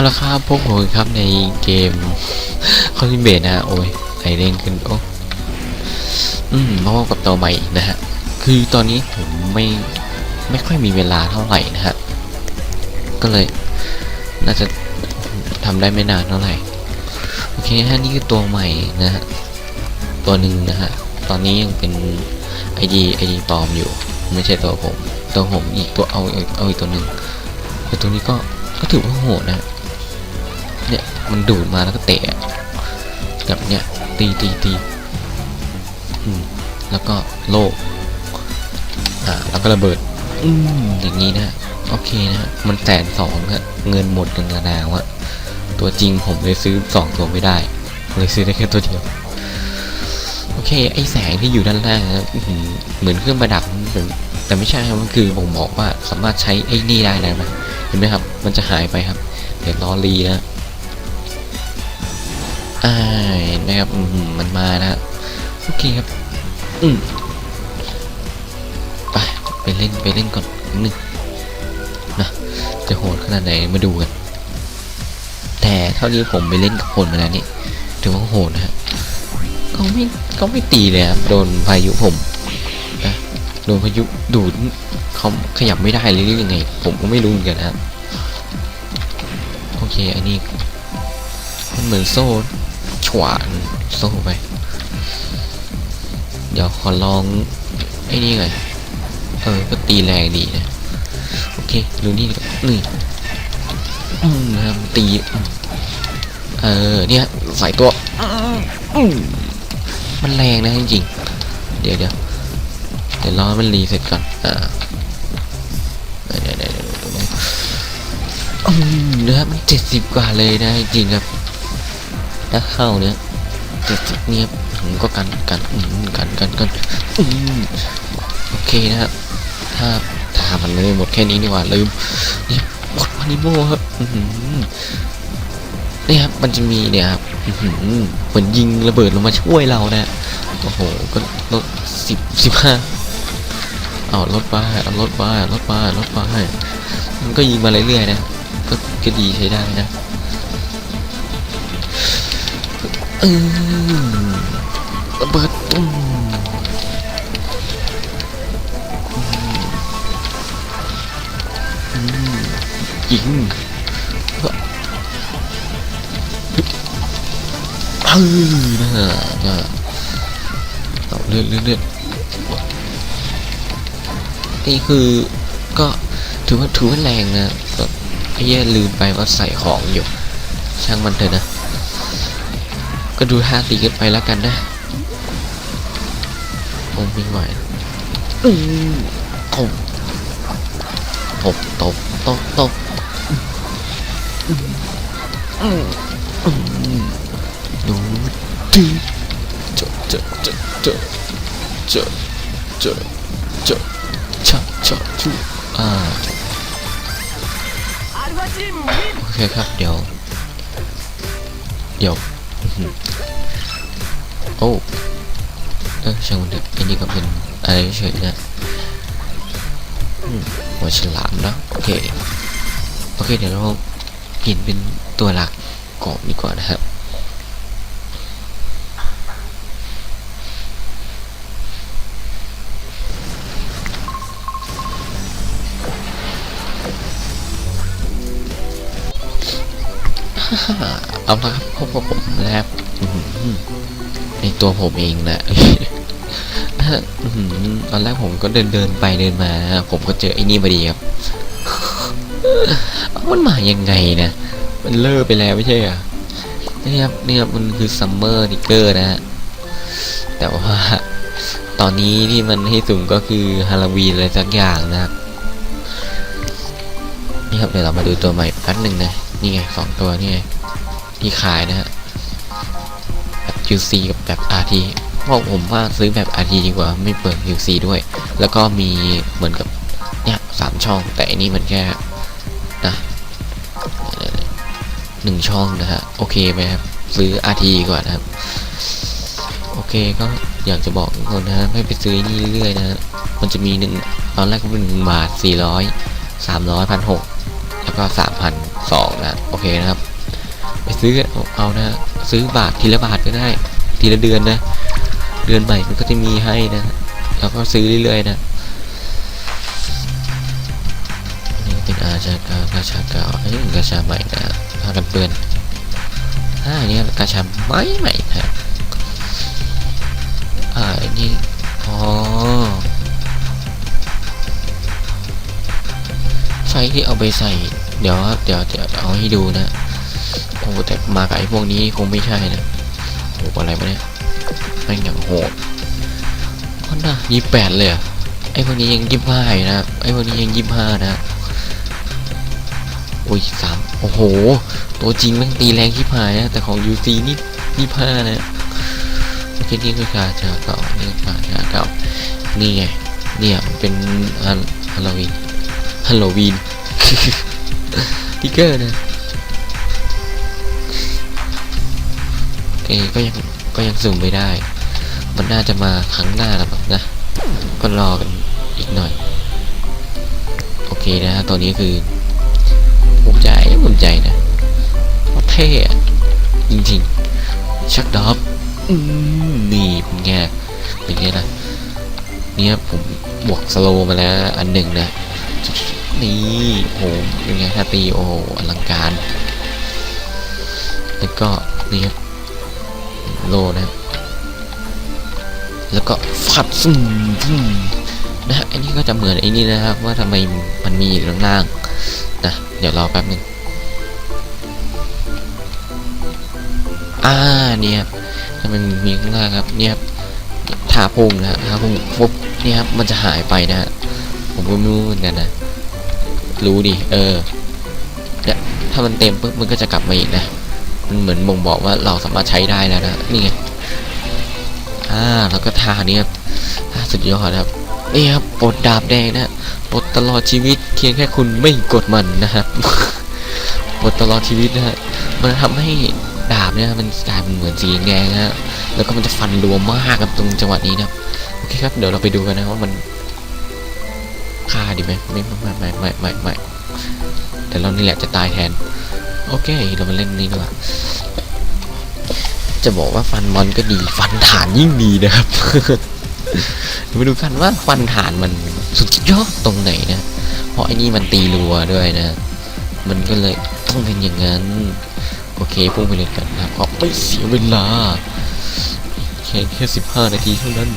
เอาละครับพวกผมครับในเกมคอนซิเบตนะฮะโอ้ยไอเร่งขึ้นโอ้อืมมาพบกับตัวใหม่นะฮะคือตอนนี้ผมไม่ไม่ค่อยมีเวลาเท่าไหร่นะฮะก็เลยน่าจะทำได้ไม่นานเท่าไหร่โอเคฮะนี่คือตัวใหม่นะฮะตัวหนึ่งนะฮะตอนนี้ยังเป็น ID ID ปลอมอยู่ ไม่ใช่ตัวผม ตัวผมอีกตัวเอาเอาอีกตัวหนึ่งแต่ตัวนี้ก็ก็ถือว่าโหดนะ มันดูดมาแล้วก็เตะอะแบบเนี้ยตีตีตีอืมแล้วก็โลกอ่าแล้วก็ระเบิดอืมอย่างนี้นะโอเคนะมันแสนสองฮะเงินหมดกันระนาวอะตัวจริงผมเลยซื้อสองตัวไม่ได้เลยซื้อได้แค่ตัวเดียวโอเค ไอแสงที่อยู่ด้านล่างนะอื้อหือเหมือนเครื่องประดับแต่แต่ไม่ใช่ครับมันคือผมบอกว่าสามารถใช้ไอ้นี่ได้นะเห็นไหมครับ มันจะหายไปครับ เดี๋ยวรอรีนะ อ่าเห็นไหมครับมันมานะโอเคครับ อืมไปไปเล่นไปเล่นก่อนนิดนึงนะจะโหดขนาดไหนมาดูกันแต่เท่าที่ผมไปเล่นกับคนมาแล้วนี่ถือว่าโหดนะฮะเขาไม่เขาไม่ตีเลยครับโดนพายุผมนะโดนพายุดูดเขาขยับไม่ได้เลยหรือยังไง ผมก็ไม่รู้เหมือนกันนะครับโอเคอันนี้มันเหมือนโซ่ ฉวานโซ่ไป เดี๋ยวขอลองไอ้นี่หน่อยเออ ก็ตีแรงดีนะ โอเค ดูนี่ดีกว่านี่นะครับตีเออเนี่ยใส่ตัวมันแรงนะจริงๆเดี๋ยวเดี๋ยวเดี๋ยวรอมันรีเสร็จก่อนอ่าเดี๋ยวเดี๋ยวเดี๋ยวเดี๋ยวเดี๋ยวอืมนะครับมันเจ็ดสิบกว่าเลยนะจริงๆครับ ถ้าเข้าเนี้ยเจ็บเนี่ยผมก็กันกันอืมกันกันกันโอเคนะครับถ้าถ้ามันไม่หมดแค่นี้นี่หว่าลืมเนี่ยหมดมานิโมครับนี่ครับมันจะมีเนี่ยครับอื้อหือเหมือนยิงระเบิดลงมาช่วยเรานะโอ้โหก็ลดสิบสิบห้าเอาลดไปเอาลดไปลดไปลดไปมันก็ยิงมาเรื่อยๆนะก็ก็ดีใช้ได้นะ อืมระเบิดอืมอืมยิงเฮ้ออนะฮะเอาเลือดเลือดเลือดนี่คือก็ถือว่าถือว่าแรงนะก็ไอ้เหี้ยลืมไปว่าใส่ของอยู่ ช่างมันเถอะนะ ก็ดูท่าตีกันไปแล้วกันนะผมไม่ไหวอืมตบตบตบตบตบอืมอืมอืมดูดีเจอเจอเจอเจอเจอเจอเจอชะชะชูอ่าโอเคครับเดี๋ยว เดี๋ยว โอ้เออช่างมันเถอะไอ้นี่ก็เป็นอะไรเฉยๆนะอืมหัวฉลามนะโอเค โอเค เดี๋ยวเราเปลี่ยนเป็นตัวหลักก่อนดีกว่านะครับ เอาละครับพบกับผมนะครับในตัวผมเองนะอื้อหือตอนแรกผมก็เดินเดินไปเดินมา ผมก็เจอไอ้นี่พอดีครับ มันมายังไงนะ มันเลิกไปแล้วไม่ใช่เหรอนี่ครับนี่ครับมันคือซัมเมอร์นิเกอร์นะฮะ แต่ว่าตอนนี้ที่มันให้สุ่มก็คือฮาโลวีนอะไรสักอย่างนะครับ นี่ครับเดี๋ยวเรามาดูตัวใหม่แป๊บหนึ่งนะ นี่ไงสองตัวนี่ไงที่ขายนะฮะแบบ QC กับแบบ RT เพราะผมว่าซื้อแบบ RT ดีกว่าไม่เปิด QC ด้วย แล้วก็มีเหมือนกับเนี่ยสามช่องแต่อันนี้มันแค่นะหนึ่งช่องนะฮะโอเคไหมครับซื้อ RT ดีกว่านะครับ โอเคก็อยากจะบอกทุกคนนะฮะไม่ไปซื้อนี่เรื่อยนะฮะมันจะมีหนึ่งตอนแรกก็เป็นหนึ่งบาทสี่ร้อยสามร้อยพันหกแล้วก็สามพัน สองนะโอเคนะครับไปซื้อเอานะซื้อบาททีละบาทก็ได้ ทีละเดือนนะ เดือนใหม่มันก็จะมีให้นะแล้วก็ซื้อเรื่อยๆนะนี่เป็นอาชากากาชาเก่าอันนี้กาชาใหม่นะผ้ากันเปื้อนอ่าอันนี้กาชาใหม่ใหม่นะอ่าอันนี้อ๋อไฟที่เอาไปใส่ เดี๋ยวครับเดี๋ยวเดี๋ยวเอาให้ดูนะโอ้แต่มากับไอ้พวกนี้คงไม่ใช่นะโอ้อะไรมาเนี่ยแม่งอย่างโหดฮอนดายี่แปดเลยเหรอไอ้พวกนี้ยังยี่ห้าอยู่นะไอ้พวกนี้ยังยี่ห้านะโอ้ยสามโอ้โห ตัวจริงแม่งตีแรงที่พายนะ แต่ของ UC นี่ยี่ห้านะโอเคนี่คือกาชาเก่านี่คาชาเก่านี่ไงเนี่ยเป็นฮันฮัลโลวีนฮัลโลวีน ติ๊กเกอร์นะโอเคก็ยังก็ยังสุ่มไม่ได้ มันน่าจะมาครั้งหน้าแล้วนะ ก็รอกันอีกหน่อย โอเคนะฮะตัวนี้คือภูมิใจภูมิใจนะเท่จริงๆ ชักดอบมนี่เป็นไงเป็นไงล่ะเนี่ยผมบวกสโลว์มาแล้วอันหนึ่งนะ นี่โหเป็นไงท่าตีโอ้อลังการ แล้วก็นี่ครับโลนะครับแล้วก็ฟัดซุ่มซุ่มนะฮะอันนี้ก็จะเหมือนไอ้นี่นะครับ ว่าทำไมมันมีอยู่ข้างล่างนะเดี๋ยวรอแป๊บหนึ่งอ่าเนี่ยครับถ้ามันมีข้างล่างครับเนี่ยครับทาพุ่งนะฮะทาพุ่งปุ๊บเนี่ยครับมันจะหายไปนะฮะผมก็ไม่รู้เหมือนกันนะ รู้ดิ เออเนี่ยถ้ามันเต็มปุ๊บมันก็จะกลับมาอีกนะ มันเหมือนบ่งบอกว่าเราสามารถใช้ได้แล้วนะ นี่ไง อ่า แล้วก็ทาเนี่ยครับสุดยอดครับ นี่ครับปลดดาบแดงนะปลดตลอดชีวิตเพียงแค่คุณไม่กดมันนะครับปลดตลอดชีวิตนะฮะ มันทำให้ดาบเนี่ยมันกลายเป็นเหมือนสีแดงนะฮะแล้วก็มันจะฟันรัวมากครับตรงจังหวะนี้นะ โอเคครับ เดี๋ยวเราไปดูกันนะว่ามัน ไหมไม่ไม่ไม่ไม่ไม่ไม่แต่เรานี่แหละจะตายแทน โอเค เรามาเล่นนี้ดีกว่าจะบอกว่าฟันมอนก็ดี ฟันฐานยิ่งดีนะครับมาดูกันว่าฟันฐานมันสุดยอดตรงไหนนะ เพราะไอ้นี่มันตีรัวด้วยนะ มันก็เลยต้องเป็นอย่างนั้น โอเคพุ่งไปเลยกันนะครับไม่เสียเวลา แค่แค่สิบห้านาทีเท่านั้น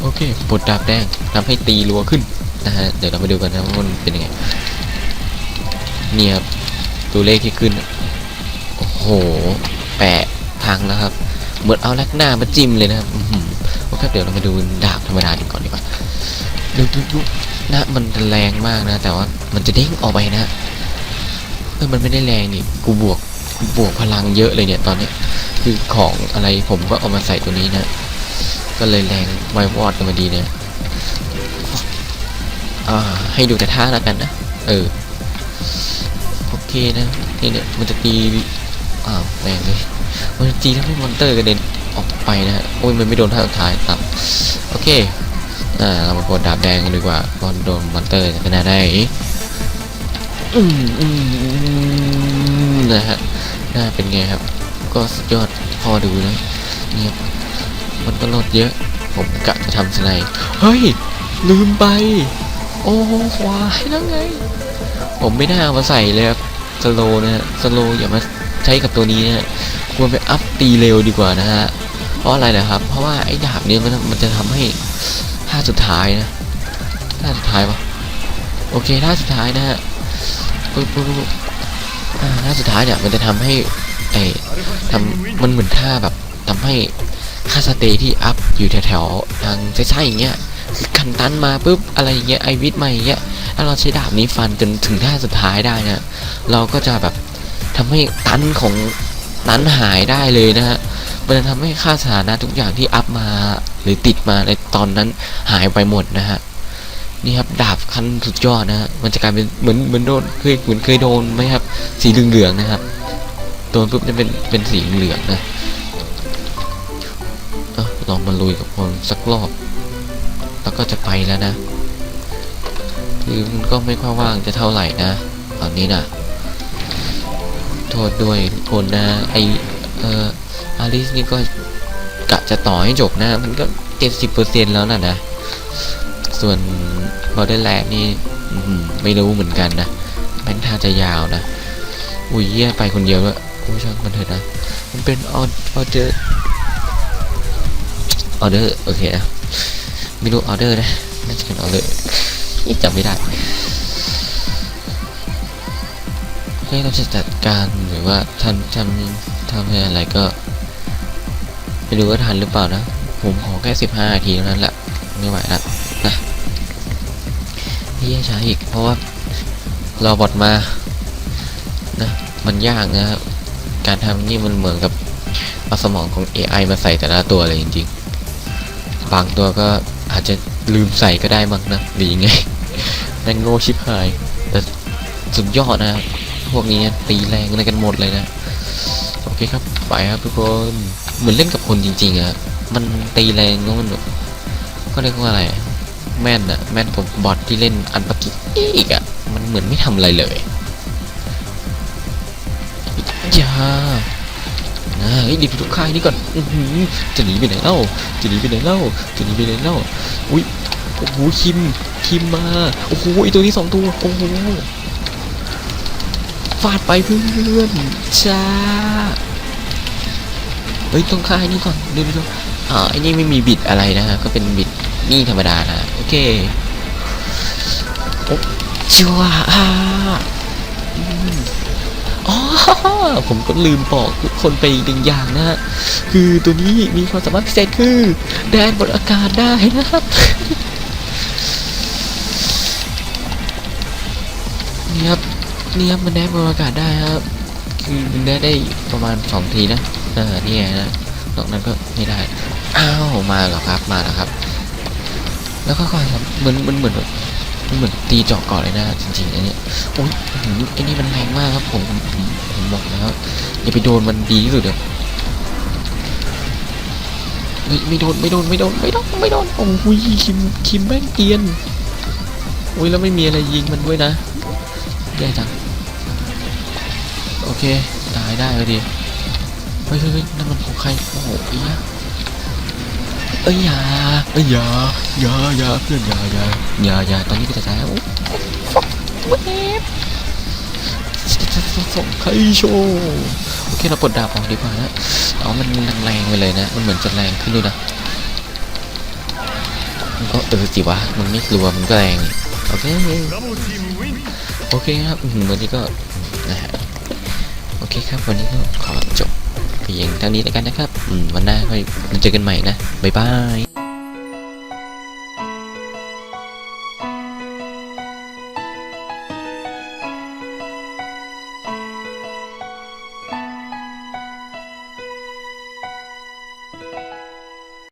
โอเคบทดาบแดงทำให้ตีรัวขึ้น นะฮะเดี๋ยวเรามาดูกันนะว่ามันเป็นยังไงนี่ครับตัวเลขที่ขึ้นโอ้โหแปะพังแล้วครับเหมือนเอาแลกหน้ามาจิ้มเลยนะครับโอเคเดี๋ยวเรามาดูดาบธรรมดาดีก่อนดีกว่าดูดูดูนะมันแรงมากนะ แต่ว่ามันจะเด้งออกไปนะเออมันไม่ได้แรงนี่กูบวกกูบวกพลังเยอะเลยเนี่ยตอนนี้คือของอะไรผมก็เอามาใส่ตัวนี้นะ ก็เลยแรงไววอดกันมาดีเนี่ย ให้ดูแต่ท่าแล้วกันนะ เออ โอเคนะ นี่เนี่ยมันจะตีอ้าวแม่งเลยมันจะตีทำให้มอนเตอร์กระเด็นออกไปนะฮะ โอ้ย มันไม่โดนท่าสุดท้ายตับโอเค อ่า เรามากดดาบแดงกันดีกว่าก่อนโดนมอนเตอร์จะน่าได้นะฮะน่าเป็นไงครับ ก็สุดยอดพอดูนะเนี่ยมันก็ลดเยอะ ผมกะจะทำสไนเฮ้ย ลืมไป โอ้ควายแล้วไง ผมไม่น่าเอามาใส่เลยครับสโลนะฮะสโลอย่ามาใช้กับตัวนี้นะฮะควรไปอัพตีเร็วดีกว่านะฮะเพราะอะไรนะครับ เพราะว่าไอ้ดาบเนี้มันมันจะทำให้ท่าสุดท้ายนะท่าสุดท้ายปะโอเคท่าสุดท้ายนะฮะปึ๊บปึ๊บปึ๊บท่าสุดท้ายเนี่ยมันจะทำให้ไอ้ทำมันเหมือนท่าแบบทำให้ค่าสเตย์ที่อัพอยู่แถวๆทางใช่ๆอย่างเงี้ย กันตันมาปุ๊บอะไรอย่างเงี้ยไอวิทมาอย่างเงี้ยถ้าเราใช้ดาบนี้ฟันจนถึงท่าสุดท้ายได้นะเราก็จะแบบทำให้ตันของตันหายได้เลยนะฮะมันจะทำให้ค่าสถานะทุกอย่างที่อัพมาหรือติดมาในตอนนั้นหายไปหมดนะฮะนี่ครับดาบคันสุดยอดนะฮะมันจะกลายเป็นเหมือนเหมือนโดนเคยเหมือนเคยโดนไหมครับ สีเหลืองๆนะครับโดนปุ๊บจะเป็นเป็นสีเหลืองนะอะลองมาลุยกับคนสักรอบ แล้วก็จะไปแล้วนะคือมันก็ไม่ค่อยว่างจะเท่าไหร่นะตอนนี้นะโทษด้วยคนนะไอเอ่ออาริสนี่ก็กะจะต่อให้จบนะ มันก็เจ็ดสิบเปอร์เซ็นแล้วนะนะ ส่วนบอร์เดอร์แลนด์นี่ไม่รู้เหมือนกันนะแม่งท่าจะยาวนะ อุ้ยเยี่ยไปคนเดียวด้วยโอ้ช่างมันเถอะนะ มันเป็นออออเดอร์ออเดอร์โอเคนะ ไม่รู้ออเดอร์นะน่าจะเป็นออเดอร์ยี่จำไม่ได้เฮ้ยเราจะจัดการหรือว่าทำทำทำอะไรก็ไม่รู้ว่าทันหรือเปล่านะ ผมขอแค่สิบห้านาทีเท่านั้นแหละไม่ไหวละนะนี่ยช้าอีกเพราะว่ารอบอทมานะมันยากนะครับการทำนี่มันเหมือนกับเอาสมองของ AI มาใส่แต่ละตัวเลยจริงๆ บางตัวก็ อาจจะลืมใส่ก็ได้มั้งนะหรือยังไงแม่งโง่ชิบหาย แต่สุดยอดนะพวกนี้ตีแรงอะไรกันหมดเลยนะโอเคครับไปครับทุกคนเหมือนเล่นกับคนจริงๆอะมันตีแรงก็มันแบบก็เรียกว่าอะไร แม่นอะแม่นกว่าบอทที่เล่นอันปะกี้อีกอะมันเหมือนไม่ทำอะไรเลยอย่า นะเฮ้ยดีทุกค่ายนี่ก่อนอือจะหนีไปไหนเล่าจะหนีไปไหนเล่าจะหนีไปไหนเล่าอุ้ยโอ้โหคิมคิมมาโอ้โหไอตัวนี้สองตัวโอ้โหฟาดไปเพื่อนจ้าเฮ้ยต้องค่ายนี่ก่อนเดูดูดูอ่าไอ้นี่ไม่มีบิดอะไรนะฮะก็เป็นบิดนี่ธรรมดานะโอเคโอ้ชัวอ่า อ๋อผมก็ลืมบอกทุกคนไปอีกหนึ่งอย่างนะฮะคือตัวนี้มีความสามารถพิเศษคือแดนบนอากาศได้นะครับนี่ครับนี่ครับมันแดนบนอากาศได้ครับ คือมันได้ได้ประมาณสองทีนะเออนี่ไงนะนอกนั้นก็ไม่ได้อ้าวมาเหรอครับมาแล้วครับ แล้วก็ค่อยครับเหมือนมันเหมือน มันเหมือนตีเจาะก่อนเลยนะจริงๆอันนี้โอ้ยอื้อหือไอ้นี่มันแรงมากครับผมผมผมบอกแล้วอย่าไปโดนมันดีที่สุดเลยไม่ไม่โดนไม่โดนไม่โดนไม่โดนไม่โดนโอ้ยคิมคิมแม่งเกียนโอ้ยแล้วไม่มีอะไรยิงมันด้วยนะแย่จังโอเคตายได้เลยดิเฮ้ยเฮ้ยนั่นมันของใครโอ้โหเอีย เอ้ยอย่าเอ้ยอย่าอย่าอย่าเพื่อนอย่าอย่าอย่าอย่าตอนนี้ก็จะตายแล้วเวฟส่งใครโชว์โอเคเราปลดดาบออกดีกว่านะเอามันแรงๆไปเลยนะ มันเหมือนจะแรงขึ้นด้วยนะมันก็เออสิวะมันไม่กลัวมันก็แรงนี่โอเคโอเคครับอืมวันนี้ก็นะฮะโอเคครับวันนี้ก็ขอจบ เพียงเท่านี้แล้วกันนะครับอืมวันหน้าค่อยมาเจอกันใหม่นะ บ๊ายบาย